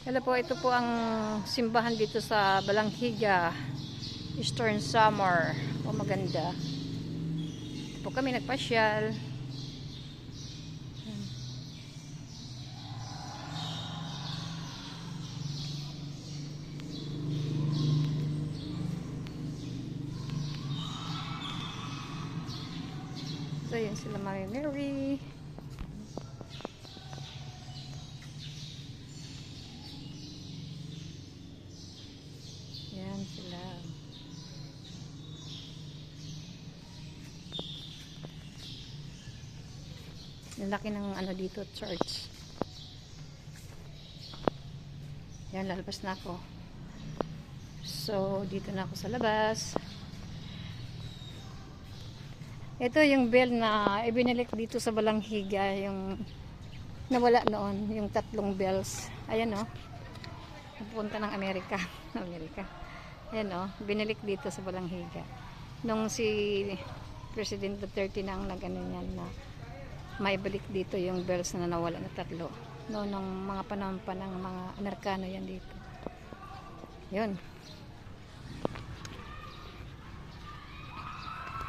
Hello po, ito po ang simbahan dito sa Balanghiga, Eastern Summer. O maganda. Ito po kami nagpasyal. So, yun sila Mami Mary. Yan sila. Yung laki ng ano dito, church. Yan, lalabas na ako. So, dito na ako sa labas. Ito yung bell na ibinilik dito sa Balanghiga, yung nawala noon, yung tatlong bells. Ayan oh. Napunta ng Amerika. Amerika. Ayan oh, binilik dito sa Balanghiga. Nung si President Duterte na ang nag-ano niyan na maibalik dito yung bells na nawala na tatlo. Noong nung mga panahon pa ng mga Amerikano yan dito. Yun.